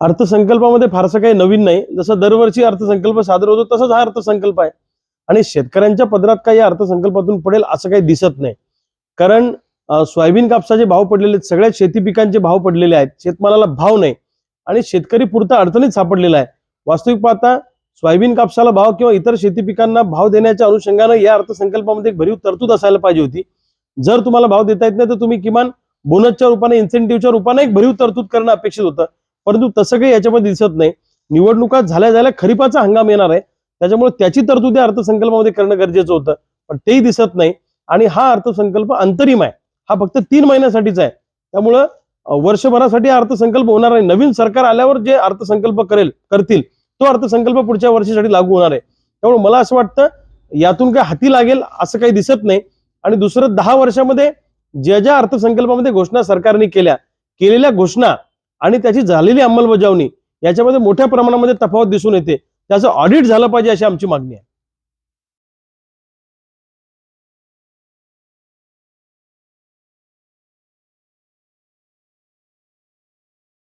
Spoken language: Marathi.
अर्थसंकल्पामध्ये फारसं काही नवीन नाही. जसं दरवर्षी अर्थसंकल्प सादर होतो तसाच हा अर्थसंकल्प आहे. आणि शेतकऱ्यांच्या पदरात काही या अर्थसंकल्पातून पडेल असं काही दिसत नाही. कारण सोयाबीन कापसाचे भाव पडलेले आहेत सगळ्याच शेती पिकांचे भाव पडलेले आहेत शेतमालाला भाव नाही. आणि शेतकरी पुरता अडचणीत सापडलेला आहे. वास्तविक पाहता सोयाबीन कापसाला भाव किंवा इतर शेती पिकांना भाव देण्याच्या अनुषंगानं या अर्थसंकल्पामध्ये एक भरीव तरतूद असायला पाहिजे होती. जर तुम्हाला भाव देता येत नाही तर तुम्ही किमान बोनसच्या रूपाने इन्सेंटिव्हच्या रूपाने एक भरीव तरतूद करणं अपेक्षित होतं. परंतु तसं काही याच्यामध्ये दिसत नाही. निवडणुका झाल्या झाल्या खरीपाचा हंगाम येणार आहे. त्याच्यामुळे त्याची तरतूद या अर्थसंकल्पामध्ये करणं गरजेचं होतं. पण तेही दिसत नाही. आणि हा अर्थसंकल्प अंतरिम आहे. हा फक्त तीन महिन्यासाठीच आहे. त्यामुळं वर्षभरासाठी अर्थसंकल्प होणार आहे. नवीन सरकार आल्यावर जे अर्थसंकल्प करेल करतील तो अर्थसंकल्प पुढच्या वर्षीसाठी लागू होणार आहे. त्यामुळे मला असं वाटतं यातून काय हाती लागेल असं काही दिसत नाही. आणि दुसरं दहा वर्षामध्ये ज्या ज्या अर्थसंकल्पामध्ये घोषणा सरकारने केल्या केलेल्या घोषणा आणि त्याची झालेली अंमलबजावणी याच्यामध्ये मोठ्या प्रमाणामध्ये तफावत दिसून येते. त्याचं ऑडिट झालं पाहिजे अशी आमची मागणी आहे.